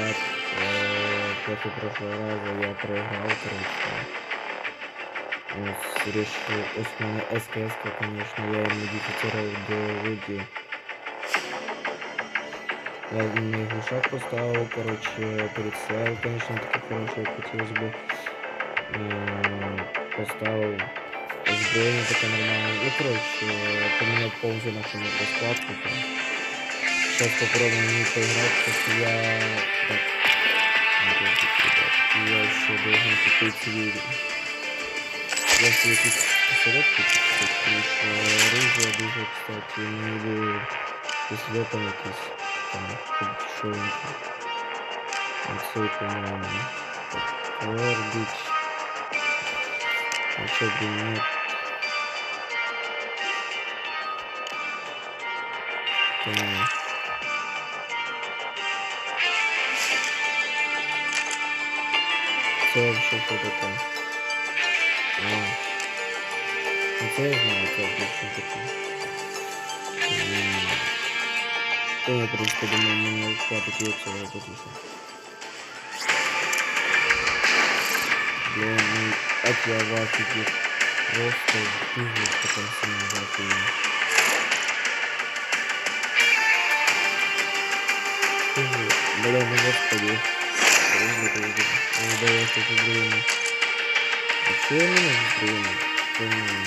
ребят, э, после прошлого раза я проиграл, короче. Ось решил, у меня СКС, конечно, я модифицировал до Луги. Я на глушак поставил, короче, перед слайд, конечно, такой хороший, хотелось бы. Поставил сбройник такой нормальный. Ну, короче, поменял полностью нашу раскладку. Сейчас попробуем поиграть, потому что я... Так. Я еще должен купить себе... Я себе тут пистолет купить, потому что оружие дуже, кстати, не буду пистолетом якийсь. Там, дешевенький. Оцей, по-моєму. Корбич. А чё бы нет? По-моему. Це вообще що таке? А. Ну це я знаю, це більше таке. М. Та я просто думаю, мені хватить і цього потіше. Блин, ну как я в афиге. Просто пиздец, потом сильно в афиге. Пиздец. Блин, ну господи. Да, я что-то время. А что я не могу время? Что мне не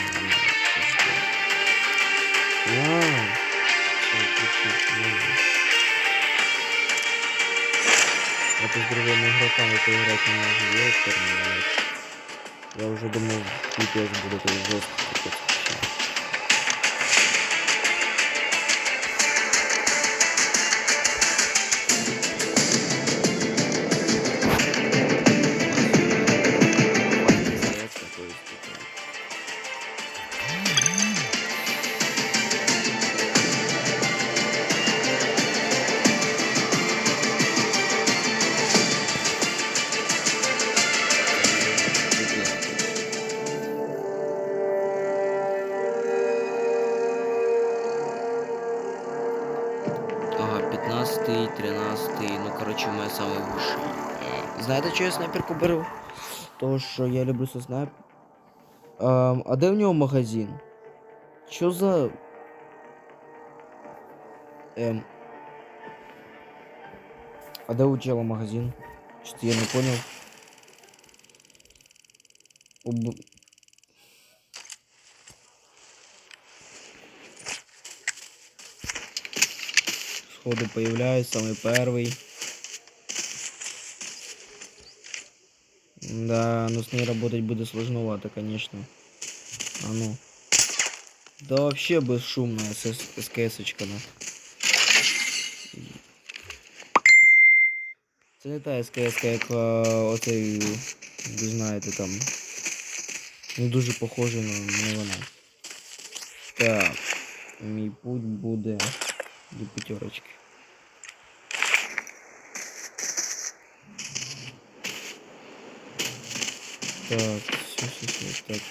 то с другими игроками поиграть не могу, я. Я уже думал, пипец будет это жестко Е, чого я снайперку беру? Того, що я люблю со снайп. Ем, а де в нього магазин? Що за. Ем. А де у чела магазин? Что-то я не понял. Об... Сходу появляюсь, самый первый. Да, но с ней работать будет сложновато, конечно. А ну. Да вообще бесшумная СКС-очка, ну. Це не та СКС, як оцей, ви знаєте, там. Не дуже похожий на не вона. Так. Мій путь буде до п'ятерочки. Так, все, все, все. Так,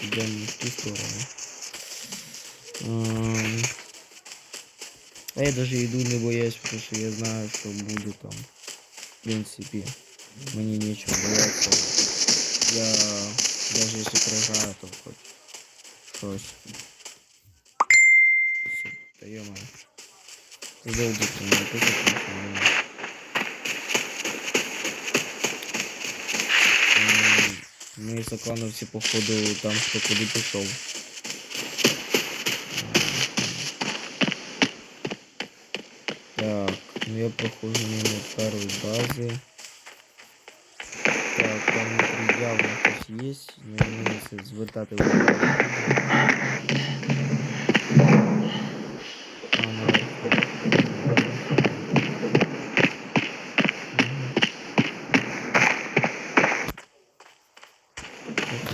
ту сторону. Ам, А я даже иду не боясь, потому что я знаю, что будет там. В принципе, мне нечего бояться. Я даже если проиграю, то хоть. Всё, Да -мо. Задолбите меня, тут конечно, не М, Ми соклановці, походу, там хто куди пішов. Так, ну я прохожу мимо першої бази. Так, там внутрі явно хтось є, не мені звертати увагу.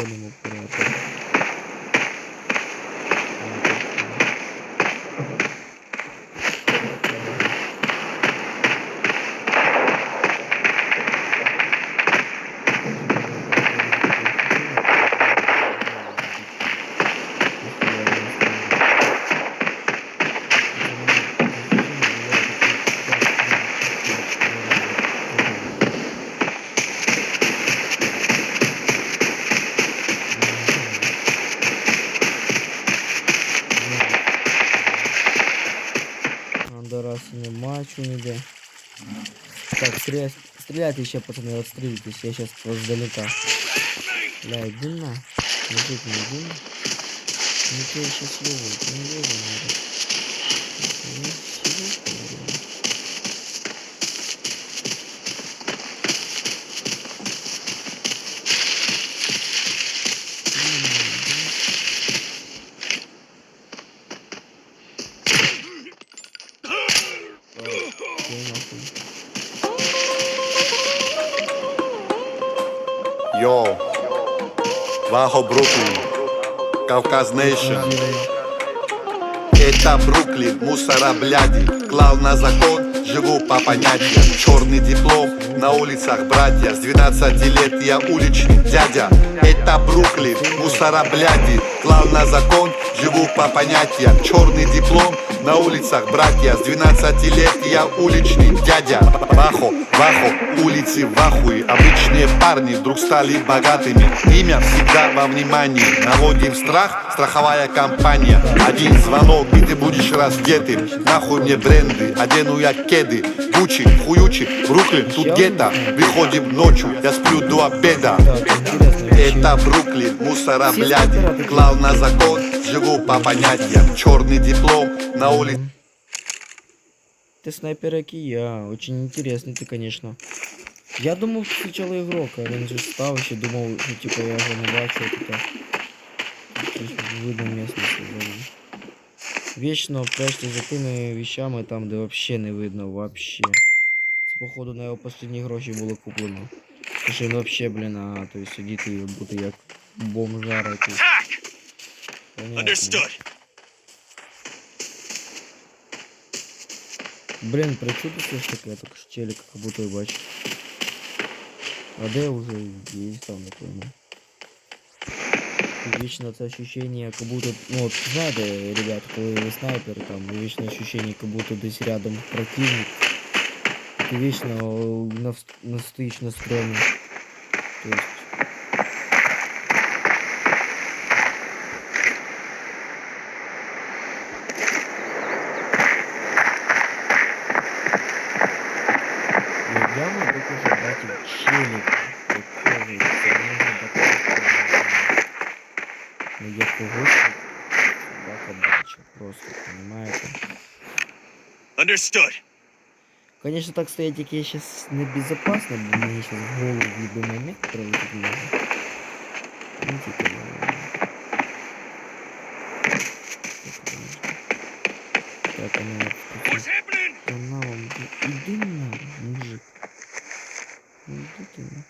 mismo. Pero. Так, стрелять, стрелять еще, пацаны, отстрелитесь, я сейчас издалека. Бля, иди на. Мужик, не иди. Ну ты сейчас левый, не надо. Вахо Бруклин, Кавказ Нейшн. Это Бруклин, мусора бляди. Клал на закон, живу по понятиям. Черный диплом, на улицах братья. С 12 лет я уличный дядя. Это Бруклин, мусора бляди. Клал на закон, живу по понятиям. Черный диплом, на улицах братья С 12 лет я уличный дядя. Вахо, Вахо, улицы в ахуе Обычные парни вдруг стали богатыми. Имя всегда во внимании. Наводим страх, страховая компания. Один звонок и ты будешь раздетым Нахуй мне бренды, одену я кеды. Гуччи, хуючи, Бруклин, тут гетто. Выходим ночью, я сплю до обеда. Это Бруклин, мусора бляди Клал на закон, живу по понятиям Черный диплом на улице Ты снайпер, як і я. Очень интересный ты, конечно. Я думав спочатку ігрок, а він же став ще думав, що типу я його не бачу тут. Видно місце взагалі. Вічно прячься за тими вещами там, де вообще не видно вообще. Це походу на його останні гроші було куплено. Тому що він вообще, блін, а то есть сидіти і бути як бомжара якийсь. Attack! Понятно. Understood. Блин, причуда все ж таке, так що челик, как будто я бачу. А де уже есть там, не пойму. И Вечно это ощущение, как будто, ну вот, знаете, ребят, коли ви снайпер, там, і вічне ощущение, как будто десь рядом противник. І Ти вічно на, на стоїш на Когось собака бачу. Просто, понимаете? Understood. Конечно, так стоять тільки я сейчас небезопасно, бо мені сейчас в голову момент пролетить може. Ну, типа, я- Так, конечно. Так, а ну, What's happening? каналом. Иди на, мужик. Ну, Иди ты на.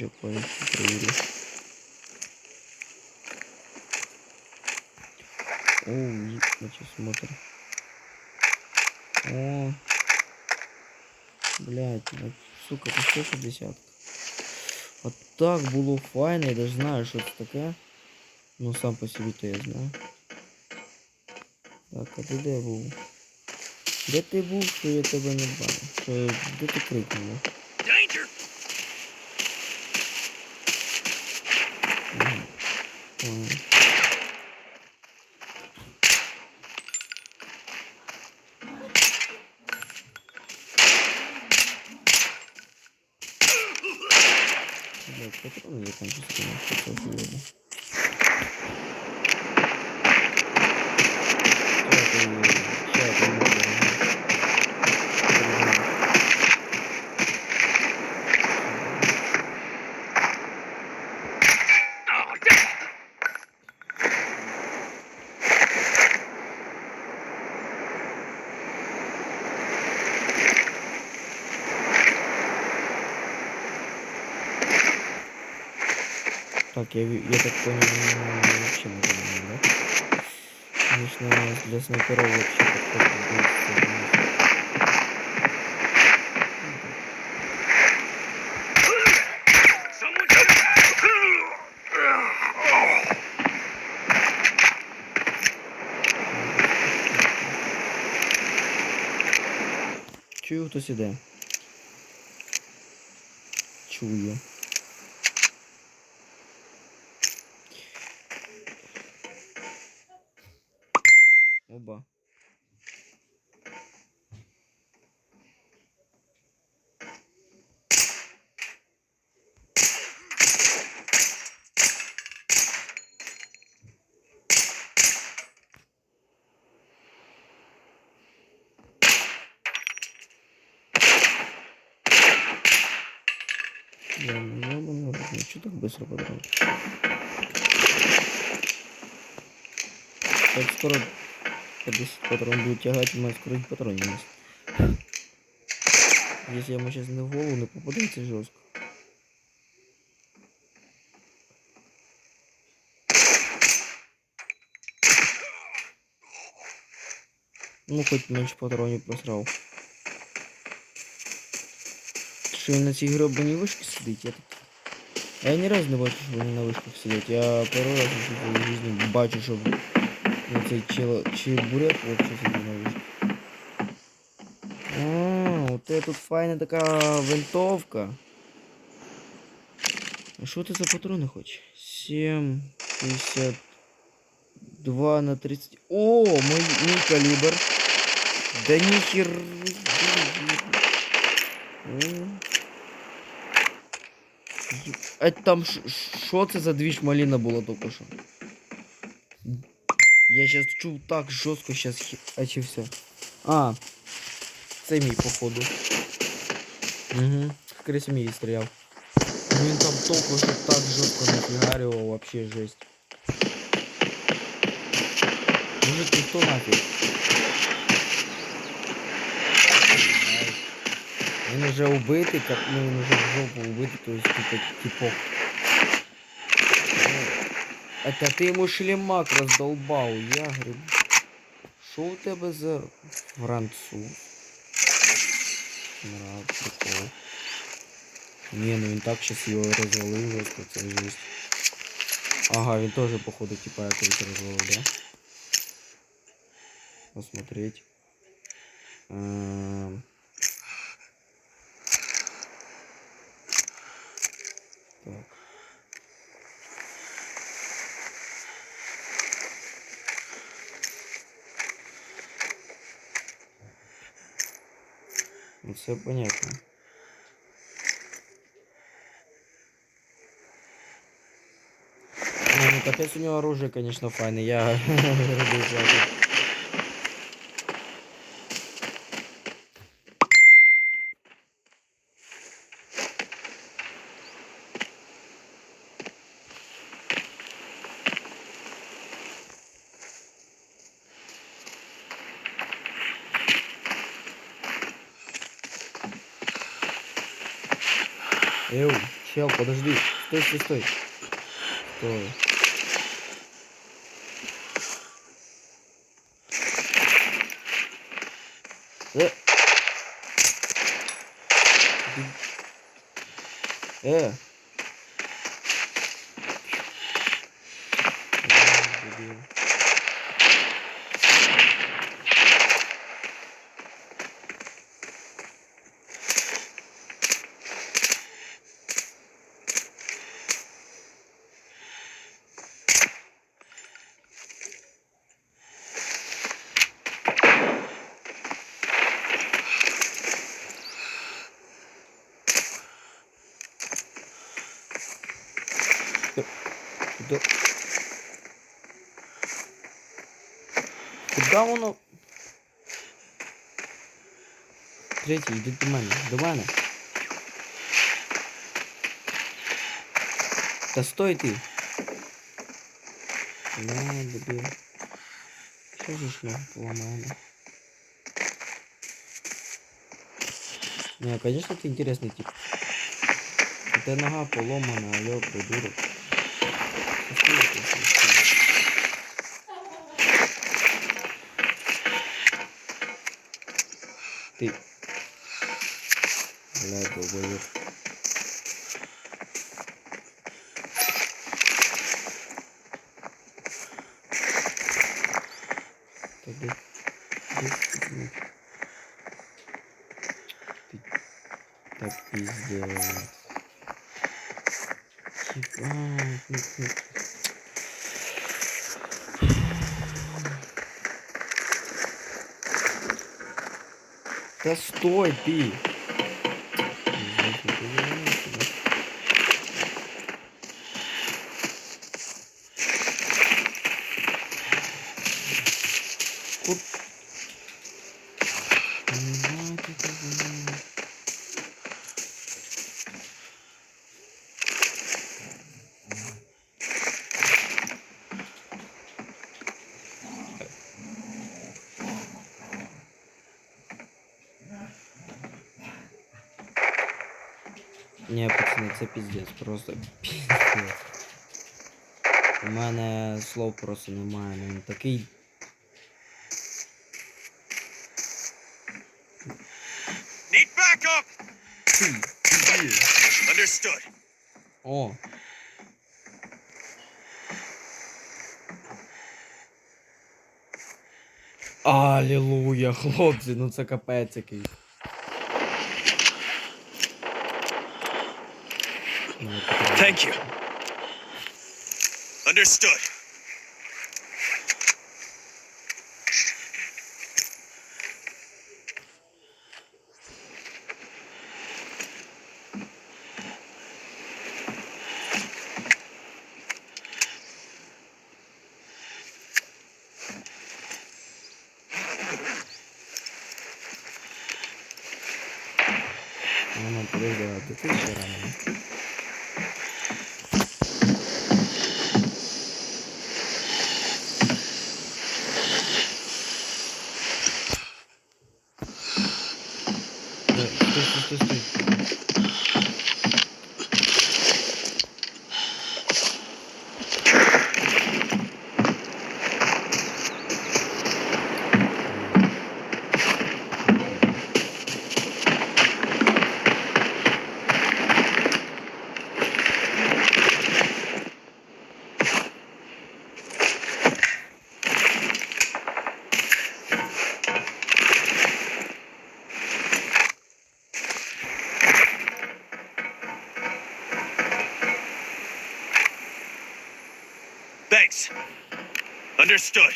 Ящичок поищу, проверю. О, значит, смотрим. О, блять, ну, сука, по 160. А так було файно, я даже знаю, що це таке. Ну сам по собі то я знаю. Так, а ти де був? Де ти був, що я тебе не бачив? Що де ти крикнув? Hmm. Kötü mü zaten sistemi? Çok iyi Так, я, я так понял, вообще не понимаю, да? Конечно, для снайперов вообще подходит будет Чую, хтось іде. Чую. Я ёбаный рот, ну что так быстро патрон? Так скоро по 10 патрон будет тягать, у меня скоро и патрон не есть. Если я ему сейчас на голову не попаду, это жестко. Ну, хоть менше патронів просрав. Що він на цій гробаній вишці сидить, я так. Я ні разу не бачу, що вони на вишках сидять. Я перший раз у своїй житті бачу, що ну, цей чел... чебурек вообще сидить на вишці. А, от це тут файна така винтовка. А що ти за патрони хочеш? 7, 52 на 30. О, мой, мой калибр. Да нихер. А там ш- що це за двіж маліна була тільки що? Я сейчас чув так жорстко сейчас очився. А, це мій, походу. Угу. Скоріше мій стріляв. Ну, Він там тільки що так жорстко нафігарював, вообще жесть. Мужик, ты кто нафиг? Він уже убитий, как, ну він уже в жопу убитий, то есть типа типок. Это ти йому шлемак роздолбав, я говорю. Що у тебе за француз? Мрак, прикол. Не, ну він так щас його розвалив жорстко, це жесть. Ага, він тоже походу типа якось розвалив, да? Посмотреть. Эм. все понятно. Ну, ну, капец, у него оружие, конечно, файное. Я Эу, чел, подожди. Стой, стой, стой. Стой. Э. Э. Куда воно? Третій, йди до мене, до мене. Та стой ти. Не, дебіл. Що ж шлях поламаємо? Не, конечно, ты интересный тип. У тебя нога поломана, алё, придурок. Что это Долбоёб. Ты- Так, пиздец. Типа, ну. Да стой ты! Кут- Не знаю, как это было. Ні, пацани, це піздець, просто піздець. У мене слов просто немає, ну він такий. Need backup. Ти, ти. Understood. О. Алілуя, хлопці, ну це капець який. Thank you. Understood. Е, Стой, стой, стой, стой. Thanks. Understood.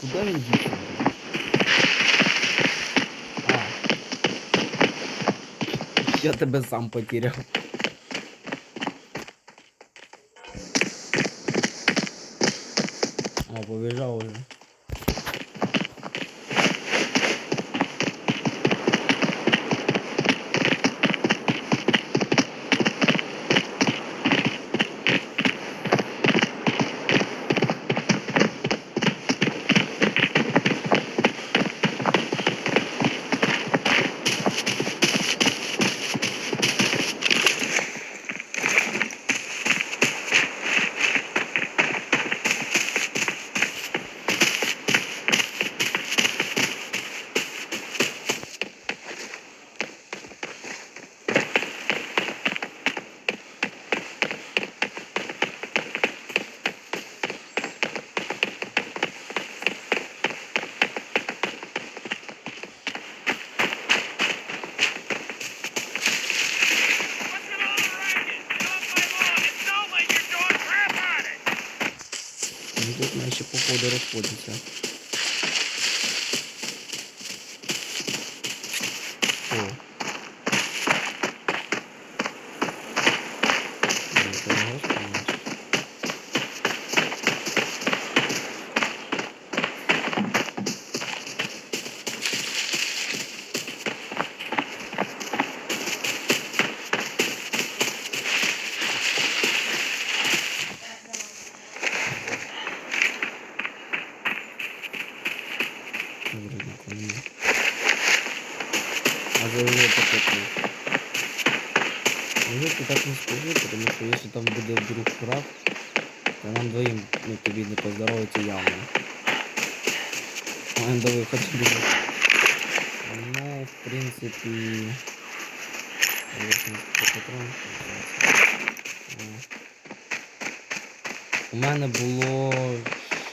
Куда він дівся? блін? А. Я тебе сам потеряв. О, побіжав уже. What's розходяться. Потому там буде вдруг прав, то нам двоим, ну тобі не поздоровиться явно. Маємо до виходу буде. Ну, в принципі... О. У мене було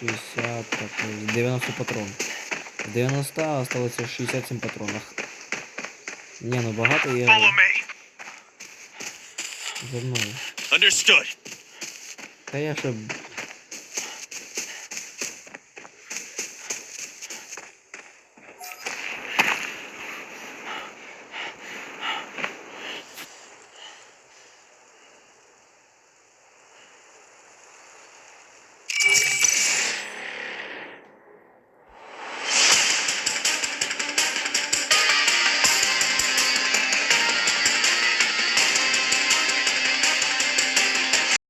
60, так, 90 патрон. В 90 осталося 67 патронів. Ні, ну багато me. За мною. Understood. Та я ще